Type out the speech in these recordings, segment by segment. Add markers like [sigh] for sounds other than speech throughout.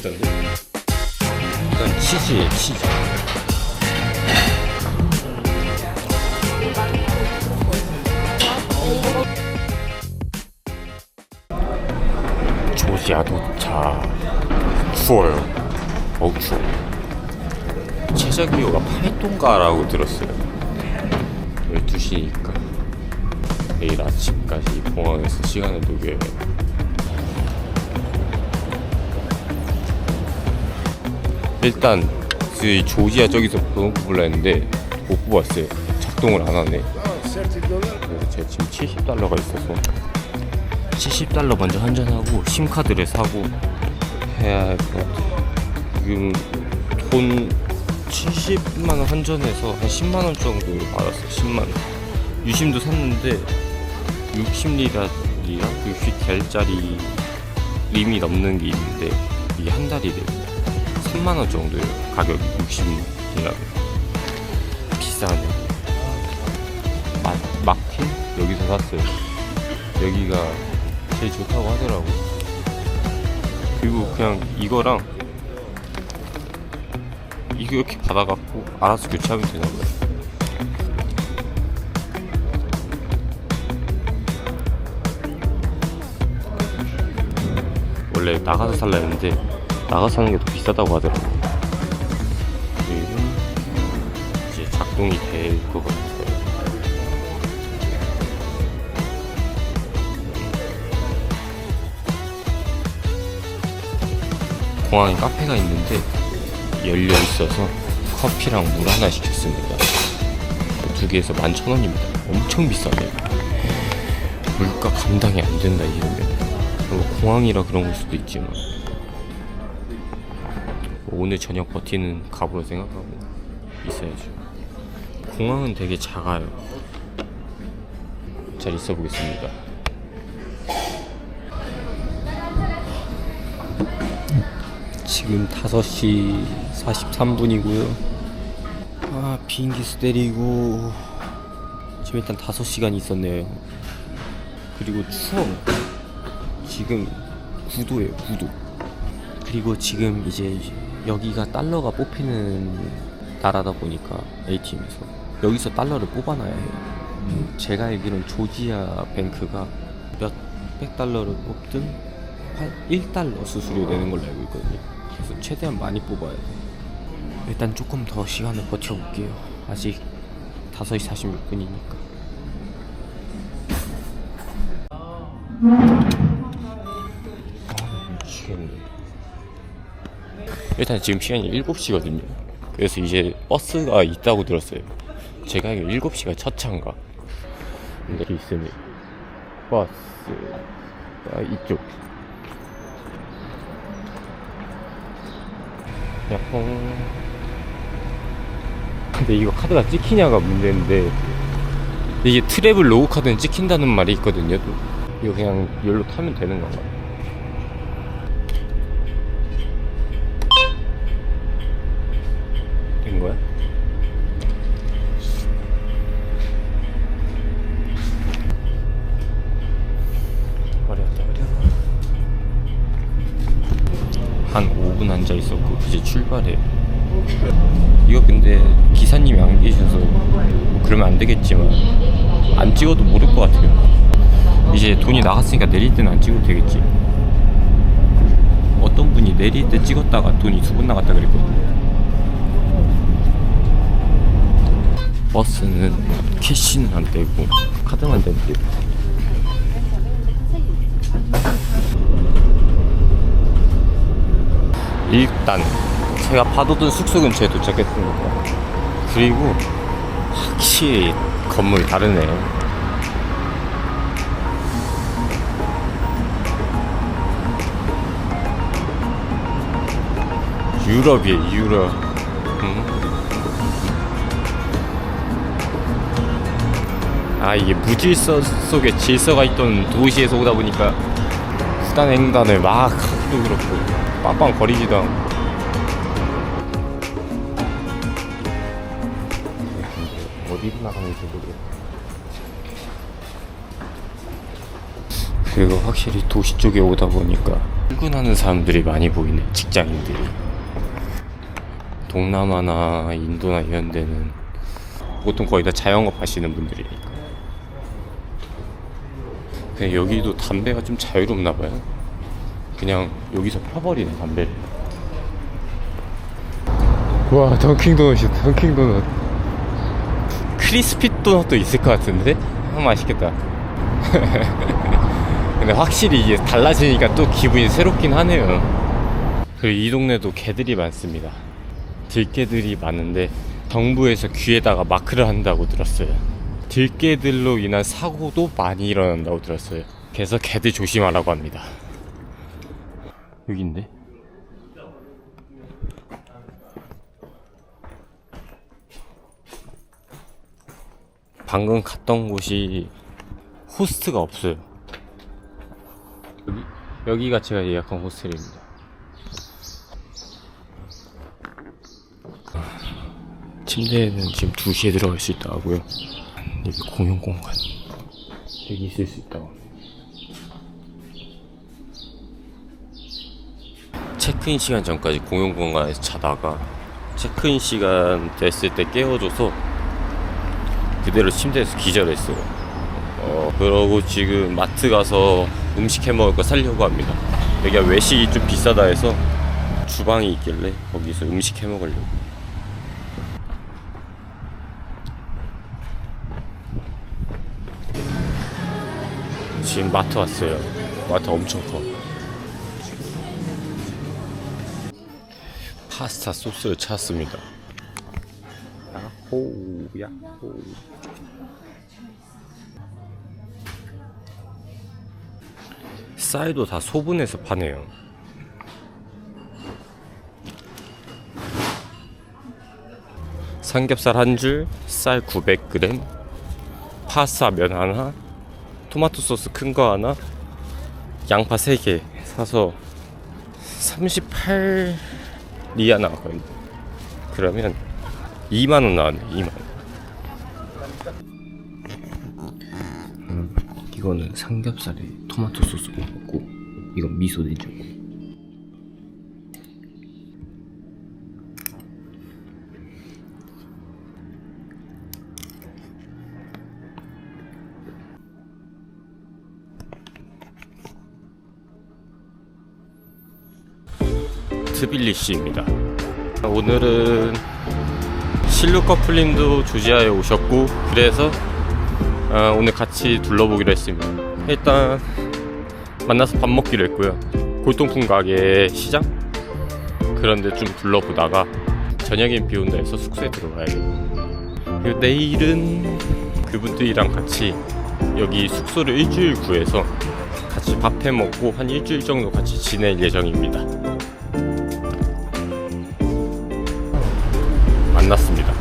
맛있던데. 일단 치즈에 치즈. 조지아 도착. 추워요. 어우 추워. 최저 기호가 8도인가라고 들었어요. 12시니까 내일 아침까지 공항에서 시간을 녹여야 일단 그 조지아 저기서 번호 뽑으려 했는데 못 뽑았어요. 작동을 안 하네. 그래서 제가 지금 70달러가 있어서 70달러 먼저 환전하고 심카드를 사고 해야 할 것 같아요. 지금 돈 70만 원 환전해서 한 10만 원 정도 받았어. 10만 원. 유심도 샀는데 60리라리랑 60겔짜리 림이 넘는 게 있는데 이게 한 달이래요. 3만 원 정도예요. 가격이 60리라. 비싸네. 마, 마틴 여기서 샀어요. 여기가 제일 좋다고 하더라고. 그리고 그냥 이거랑 이거 이렇게 받아갖고 알아서 교체하면 되나 봐요. 원래 나가서 살라 했는데 나가서 사는 게 더 비싸다고 하더라고. 그리고 이제 작동이 될 것 같아요. 공항에 카페가 있는데 열려 있어서 커피랑 물 하나 시켰습니다. 두 개에서 11,000원입니다. 엄청 비싸네. 물가 감당이 안 된다 이러면. 뭐 공항이라 그런 걸 수도 있지만 오늘 저녁 버티는 각오로 생각하고 있어야죠. 공항은 되게 작아요. 잘 있어 보겠습니다. 지금 5시 43분이고요. 아, 비행기 수 때리고 지금 일단 5시간 있었네요. 그리고 추워. 지금 9도예요, 9도. 그리고 지금 이제 여기가 달러가 뽑히는 나라다 보니까 ATM에서 여기서 달러를 뽑아놔야 해요. 음, 제가 알기로는 조지아 뱅크가 몇백 달러를 뽑든 1달러 수수료 내는 걸로 알고 있거든요. 그래서 최대한 많이 뽑아야 돼. 일단 조금 더 시간을 버텨볼게요. 아직 5시 46분이니까. 미치겠네. 일단 지금 시간이 7시거든요. 그래서 이제 버스가 있다고 들었어요. 제가 알기로 7시가 첫 차인가. 여기 있으니 버스 아, 이쪽. 야홍. 근데 이거 카드가 찍히냐가 문제인데 이게 트래블 로우 카드는 찍힌다는 말이 있거든요. 또. 이거 그냥 열로 타면 되는 건가? 된 분 앉아 있었고 이제 출발해. 이거 근데 기사님이 안 계셔서 뭐 그러면 안 되겠지만 안 찍어도 모를 것 같아요. 이제 돈이 나갔으니까 내릴 때는 안 찍어도 되겠지. 어떤 분이 내릴 때 찍었다가 돈이 두 번 나갔다 그랬거든요. 버스는 캐시는 안 되고 카드만 된대. 일단 제가 파도든 숙소 근처에 도착했습니다. 그리고 확실히 건물이 다르네요. 유럽이에요, 유럽. 음. 아 이게 무질서 속에 질서가 있던 도시에서 오다 보니까 수단 횡단을 막 하기도 그렇고 빵빵 거리지도 않고. 어디로 나가는지 모르겠어 그리고 확실히 도시 쪽에 오다 보니까 출근하는 사람들이 많이 보이네 직장인들이. 동남아나 인도나 이런 데는 보통 거의 다 자영업 하시는 분들이니까. 여기도 담배가 좀 자유롭나 봐요 그냥 여기서 펴버리네 담배를. 와 던킹 도넛이다 던킹 도넛. 크리스피 도넛도 있을 것 같은데? 아, 맛있겠다. [laughs] 근데 확실히 이게 달라지니까 또 기분이 새롭긴 하네요. 그리고 이 동네도 개들이 많습니다. 들개들이 많은데 정부에서 귀에다가 마크를 한다고 들었어요. 들개들로 인한 사고도 많이 일어난다고 들었어요. 그래서 개들 조심하라고 합니다 여기인데? 방금 갔던 곳이 호스트가 없어요. 여기 여기가 제가 예약한 호스텔입니다. 침대에는 지금 2시에 들어갈 수 있다고 하고요. 여기 공용 공간 여기 있을 수 있다고. 합니다. 체크인 시간 전까지 공용 공간에서 자다가 체크인 시간 됐을 때 깨워줘서 그대로 침대에서 기절했어요. 어, 그러고 지금 마트 가서 음식 해 먹을 거 살려고 합니다. 여기가 외식이 좀 비싸다 해서 주방이 있길래 거기서 음식 해 먹으려고. 지금 마트 왔어요. 마트 엄청 커. 파스타 소스를 찾았습니다. 야호, 야호. 쌀도 다 소분해서 파네요. 삼겹살 한 줄, 쌀 900g, 파스타 면 하나, 토마토 소스 큰 거 하나, 양파 3개 사서 38 리아 나왔거든요. 그러면 2만 원 나왔네, 2만원. 이거는 삼겹살에 토마토 소스 먹고 이건 미소 된장 트빌리시입니다 오늘은 실루 커플님도 조지아에 오셨고 그래서 아, 오늘 같이 둘러보기로 했습니다. 일단 만나서 밥 먹기로 했고요. 골동품 가게 시장 그런데 좀 둘러보다가 저녁엔 비 온다 해서 숙소에 들어가야겠고 그리고 내일은 그분들이랑 같이 여기 숙소를 일주일 구해서 같이 밥해 먹고 한 일주일 정도 같이 지낼 예정입니다. 만났습니다.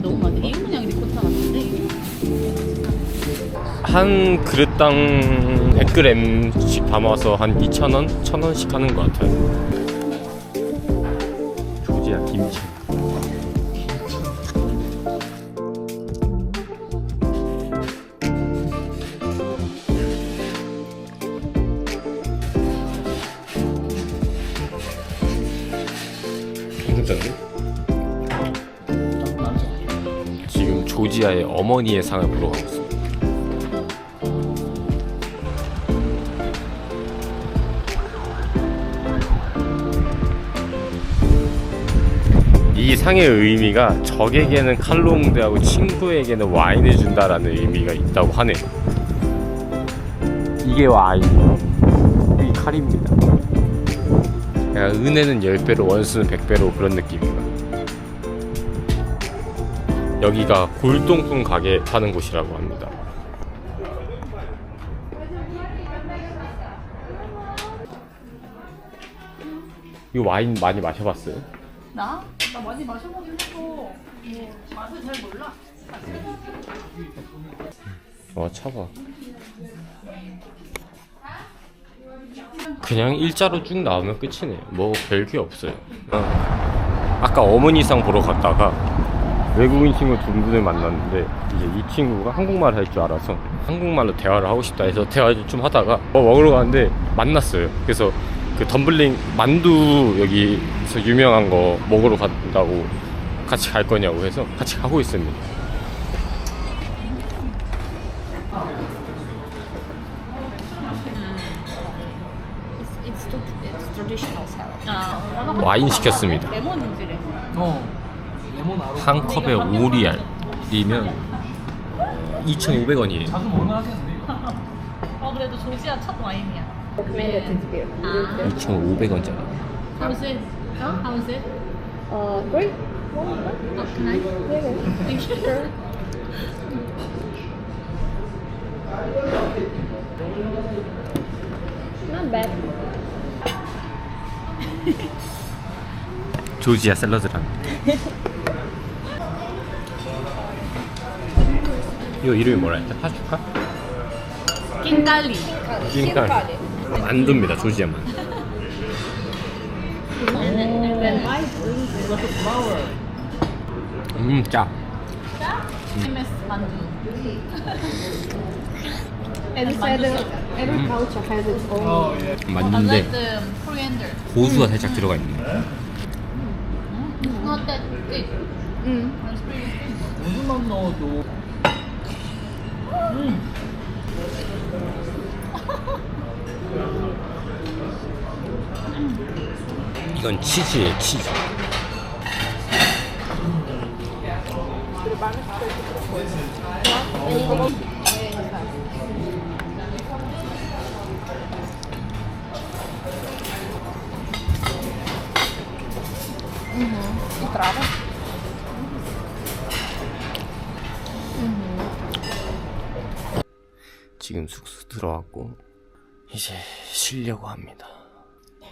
너무 리코타 같은데. 한 그릇당 100g씩 담아서 한 2,000원? 1,000원씩 하는 것 같아요. 조지아 김치. 괜찮은데? 지금 조지아의 어머니의 상을 보러 가고 있습니다. 이 상의 의미가 적에게는 칼로 응대하고 친구에게는 와인을 준다라는 의미가 있다고 하네요. 이게 와인, 이 칼입니다. 그냥 은혜는 10배로 원수는 100배로 그런 느낌이에요. 여기가 골동품 가게 파는 곳이라고 합니다. 이 와인 많이 마셔봤어요? 나? 나 많이 마셔보긴 했어. 뭐 맛을 잘 몰라. 와 차봐 그냥 일자로 쭉 나오면 끝이네요 뭐 별게 없어요 어. 아까 어머니상 보러 갔다가 외국인 친구 두 분을 만났는데 이제 이 친구가 한국말 할 줄 알아서 한국말로 대화를 하고 싶다 해서 대화를 좀 하다가 뭐 먹으러 가는데 만났어요. 그래서 그 덤블링 만두 여기서 유명한 거 먹으러 간다고 같이 갈 거냐고 해서 같이 가고 있습니다. 와인 시켰습니다. 레몬 인지래. 어. 레몬 아로. 한 컵에 5리알이면 2,500원이에요. 자주 먹는 하겠는데. [laughs] 어, 그래도 조지아 첫 와인이야. Recommended beer. 아, 2,500원짜리. how is it? 어? It? Uh, great. 어? Thank you. Not bad. 조지아 샐러드랑. 이거 이름이 뭐라 했죠? 파슈카? 낀갈리. 찐깔. 만두입니다. 조지아 만두. 음, 짜. MS 만두. Every salad, every culture has its own. I 만두인데 coriander. 고수가 살짝 들어가 있네. Mm. It's pretty thick. 무슨만 넣어도. 이건 치즈예요, 치즈. 맛있더라고. 지금 숙소 들어왔고 이제 쉬려고 합니다. 네.